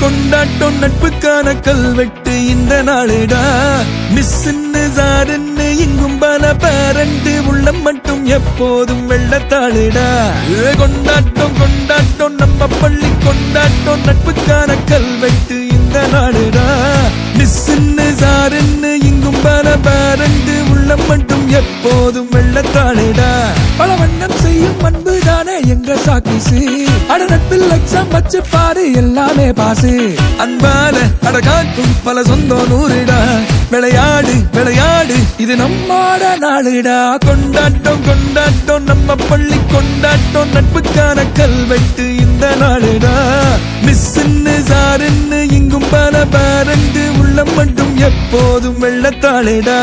கொண்டாட்டம் நட்புக்கான கல்வெட்டு இந்த நாளுடா. மிஸ்ன்னு சாருன்னு இங்கும் பல பேரண்டு உள்ளம் மட்டும் எப்போதும் வெள்ளத்தாளுடா. கொண்டாட்டம் கொண்டாட்டம் நம்ம பள்ளி கொண்டாட்டம் நட்புக்கான கல்வெட்டு இந்த நாளுடா. பாக்கிசு. அட நட்பில் எக்ஸாம் வச்சு பாரு எல்லாமே பாசு. அன்பால அட காக்கும் பல சொந்தம் நூறுடா. விளையாடு விளையாடு இது நம்மாட நாளுடா. கொண்டாட்டம் கொண்டாட்டம் நம்ம பள்ளி கொண்டாட்டம் நட்புக்கான கல்வெட்டு இந்த நாளுடா. மிஸ்ன்னு சாருன்னு இங்கும் பல பேரண்டு உள்ளம் மட்டும் எப்போதும் வெள்ளத்தாளுடா.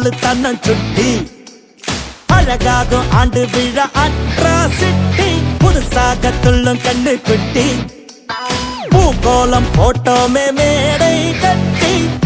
பாலு தன்னம் சுட்டி. அழகாகும் ஆண்டு விழா அட்ராசிட்டி. புதுசாக துள்ளும் கண்ணு குட்டி. பூகோளம் போட்டோமே மேடை கட்டி.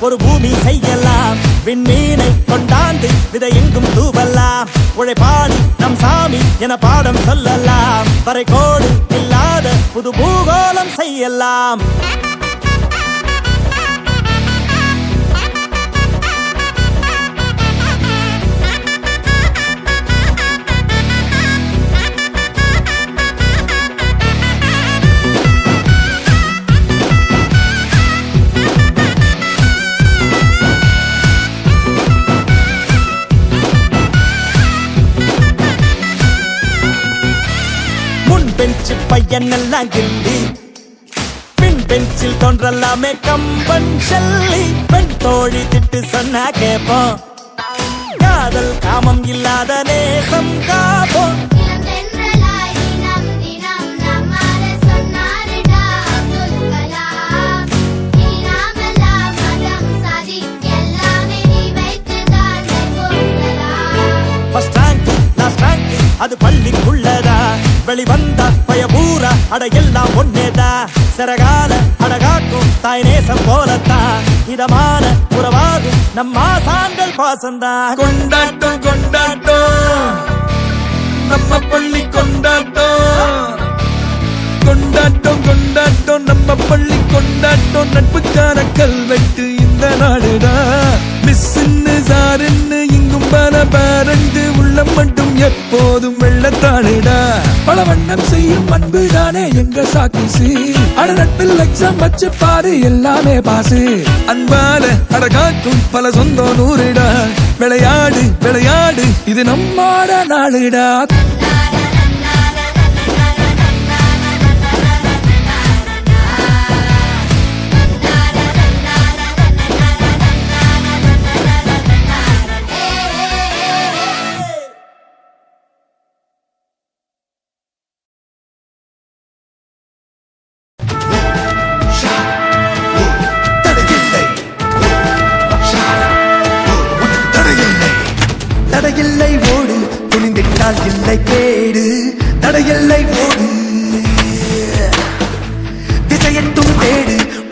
ஒரு பூமி செய்யலாம். விண்மீனை கொண்டாந்து விதை எங்கும் தூவலாம். உழைப்பாடி நம் சாமி என பாடம் சொல்லலாம். வரைகோடு இல்லாத புது பூகோளம் செய்யலாம். பெஞ்சு பையன் கில்லி பின் பெஞ்சில் தோன்றலாமே கம்பன் செல்லி. பெண் தோழி திட்டு சொன்னா கேப்போம். காதல் காமம் இல்லாத நேசம் காப்போம். அது பள்ளிக்குள்ளதா? வெளிவந்தா அட எல்லாம் ஒன்னேதா சிறகால அடகாக்கும் தாய் நேசம் போலத்தான் இதமான உறவாகும் நம்ம ஆசான்கள் பாசந்தான் கொண்டாட்டம் கொண்டாட்டம். நம்ம பள்ளி கொண்டாட்டம். கொண்டாட்டம் கொண்டாட்டம். நம்ம பள்ளி கொண்டாட்டம். நட்புக்கான கல்வெட்டு இந்த நாடுடா. மிஸ்ன்னு சாருன்னு இங்கும் பல பேரண்டு உள்ளம் மட்டும் எப்போ பல வண்ணம் செய்யும் அன்பு தானே எங்க சாக்கிசு? அட நட்பில் எக்ஸாம் வச்சு பாரு எல்லாமே பாசு. அன்பால அட காக்கும் பல சொந்தம் நூறுடா. விளையாடு விளையாடு இது நம்மாட நாளுடா.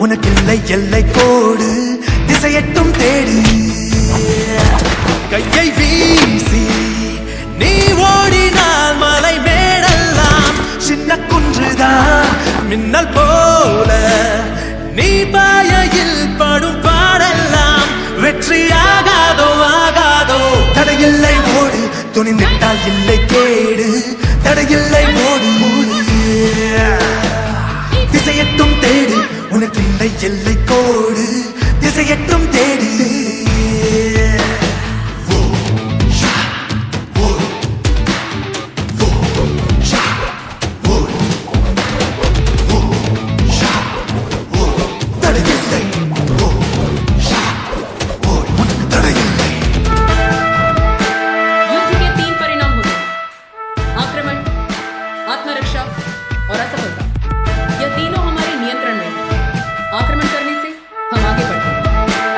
உனக்கில்லை எல்லை கோடு. திசையட்டும் தேடு. கையை வீசி நீ ஓடினால் மலை மேடெல்லாம் சின்ன குன்றுதான் மின்னல் போல நீ பாயையில் படும் பாடெல்லாம் வெற்றியாகாதோ ஆகாதோ? தடையில்லை ஓடு துணிந்திட்டால் இல்லை கேடு. தடையில்லை लक्ष्य और असफलता यह तीनों हमारे नियंत्रण में है। आक्रमण करने से हम आगे बढ़ते हैं।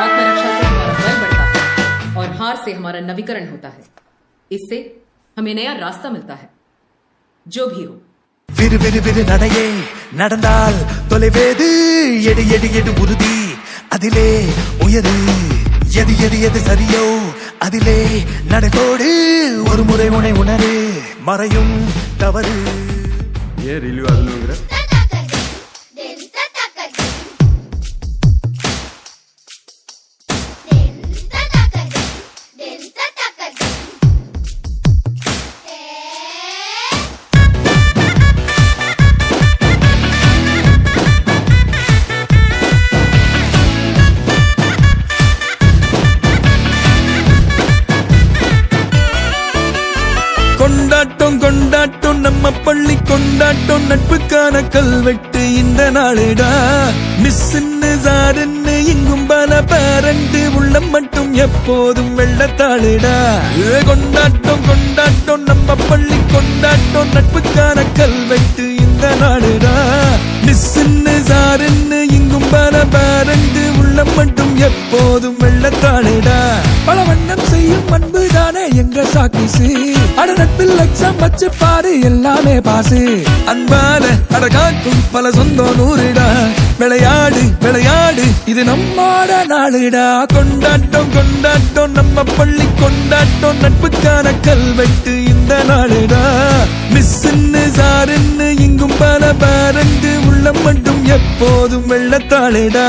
आत्मरक्षा से हमारा बल बढ़ता है और हार से हमारा नवीकरण होता है। इससे हमें नया रास्ता मिलता है। जो भी हो। விறு விறு விறு நடையே நடந்தால் தொலைவேது எடு எடு எடு உறுதி அதிலே உயரு எது எது எது சரியோ அதிலே நடக்கோடு ஒரு முறை உனை உணரு மறையும் தவறு Yeah, really, you are doing. நம்ம பள்ளி கொண்டாட்டம் நட்புக்கான கல்வெட்டு இந்த நாளுடா. மிஸ்ன்னு சாருன்னு இங்கும் பல பேரண்டு உள்ளம் மட்டும் எப்போதும் வெள்ளத்தாளுடா. கொண்டாட்டம் கொண்டாட்டம் நம்ம அட நட்பில் வச்சு பாரு எல்லாமே பாசு. அன்பான அட காக்கும் பல சொந்தம் நூறுடா விளையாடு விளையாடு இது நம்மாட நாளுடா கொண்டாட்டம் கொண்டாட்டம் நம்ம பள்ளி கொண்டாட்டம் நட்புக்கான கல்வெட்டு இந்த நாளுடா மிஸ்ன்னு சாருன்னு இங்கும் பல பேரண்டு உள்ளம் மட்டும் எப்போதும் வெள்ளத்தாளுடா